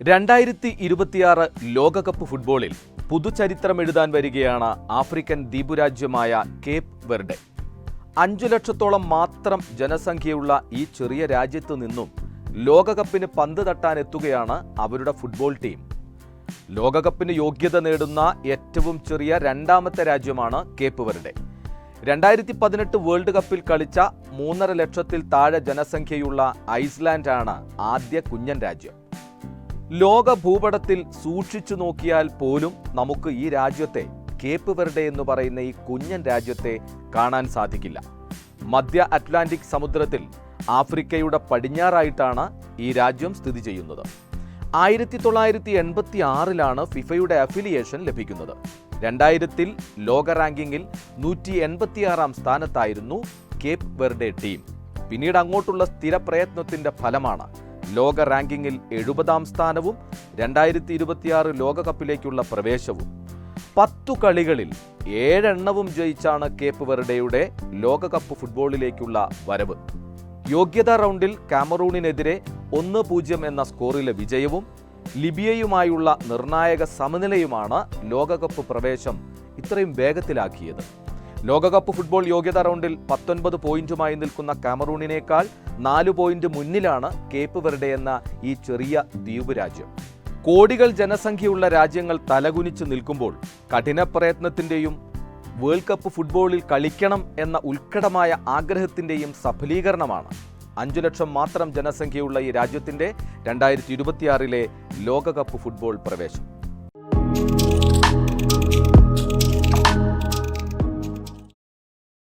രണ്ടായിരത്തി ഇരുപത്തിയാറ് ലോകകപ്പ് ഫുട്ബോളിൽ പുതുചരിത്രം എഴുതാൻ വരികയാണ് ആഫ്രിക്കൻ ദ്വീപുരാജ്യമായ കേപ്പ് വെർഡെ. അഞ്ചു ലക്ഷത്തോളം മാത്രം ജനസംഖ്യയുള്ള ഈ ചെറിയ രാജ്യത്തു നിന്നും ലോകകപ്പിന് പന്ത് തട്ടാൻ എത്തുകയാണ് അവരുടെ ഫുട്ബോൾ ടീം. ലോകകപ്പിന് യോഗ്യത നേടുന്ന ഏറ്റവും ചെറിയ രണ്ടാമത്തെ രാജ്യമാണ് കേപ്പ് വെർഡെ. രണ്ടായിരത്തി പതിനെട്ട് വേൾഡ് കപ്പിൽ കളിച്ച മൂന്നര ലക്ഷത്തിൽ താഴെ ജനസംഖ്യയുള്ള ഐസ്ലാൻഡാണ് ആദ്യ കുഞ്ഞൻ രാജ്യം. ലോക ഭൂപടത്തിൽ സൂക്ഷിച്ചു നോക്കിയാൽ പോലും നമുക്ക് ഈ രാജ്യത്തെ കേപ്പ് വെർഡെ എന്ന് പറയുന്ന ഈ കുഞ്ഞൻ രാജ്യത്തെ കാണാൻ സാധിക്കില്ല. മധ്യ അറ്റ്ലാന്റിക് സമുദ്രത്തിൽ ആഫ്രിക്കയുടെ പടിഞ്ഞാറായിട്ടാണ് ഈ രാജ്യം സ്ഥിതി ചെയ്യുന്നത്. ആയിരത്തി തൊള്ളായിരത്തി എൺപത്തി ആറിലാണ് ഫിഫയുടെ അഫിലിയേഷൻ ലഭിക്കുന്നത്. രണ്ടായിരത്തിൽ ലോക റാങ്കിങ്ങിൽ നൂറ്റി എൺപത്തിയാറാം സ്ഥാനത്തായിരുന്നു കേപ്പ് വെർഡെ ടീം. പിന്നീട് അങ്ങോട്ടുള്ള സ്ഥിര പ്രയത്നത്തിന്റെ ഫലമാണ് ലോക റാങ്കിങ്ങിൽ എഴുപതാം സ്ഥാനവും രണ്ടായിരത്തി ഇരുപത്തിയാറ് ലോകകപ്പിലേക്കുള്ള പ്രവേശവും. പത്തു കളികളിൽ ഏഴെണ്ണവും ജയിച്ചാണ് കേപ്പ് വെർഡെയുടെ ലോകകപ്പ് ഫുട്ബോളിലേക്കുള്ള വരവ്. യോഗ്യതാ റൗണ്ടിൽ കാമറൂണിനെതിരെ ഒന്ന് പൂജ്യം എന്ന സ്കോറിലെ വിജയവും ലിബിയയുമായുള്ള നിർണായക സമനിലയുമാണ് ലോകകപ്പ് പ്രവേശം ഇത്രയും വേഗത്തിലാക്കിയത്. ലോകകപ്പ് ഫുട്ബോൾ യോഗ്യതാ റൗണ്ടിൽ പത്തൊൻപത് പോയിന്റുമായി നിൽക്കുന്ന കാമറൂണിനേക്കാൾ നാല് പോയിന്റ് മുന്നിലാണ് കേപ്പ് വെർഡെ എന്ന ഈ ചെറിയ ദ്വീപ് രാജ്യം. കോടികൾ ജനസംഖ്യയുള്ള രാജ്യങ്ങൾ തലകുനിച്ച് നിൽക്കുമ്പോൾ കഠിന പ്രയത്നത്തിന്റെയും വേൾഡ് കപ്പ് ഫുട്ബോളിൽ കളിക്കണം എന്ന ഉത്കടമായ ആഗ്രഹത്തിന്റെയും സഫലീകരണമാണ്. അഞ്ചു ലക്ഷം മാത്രം ജനസംഖ്യയുള്ള ഈ രാജ്യത്തിന്റെ രണ്ടായിരത്തി ഇരുപത്തിയാറിലെ ലോകകപ്പ് ഫുട്ബോൾ പ്രവേശം.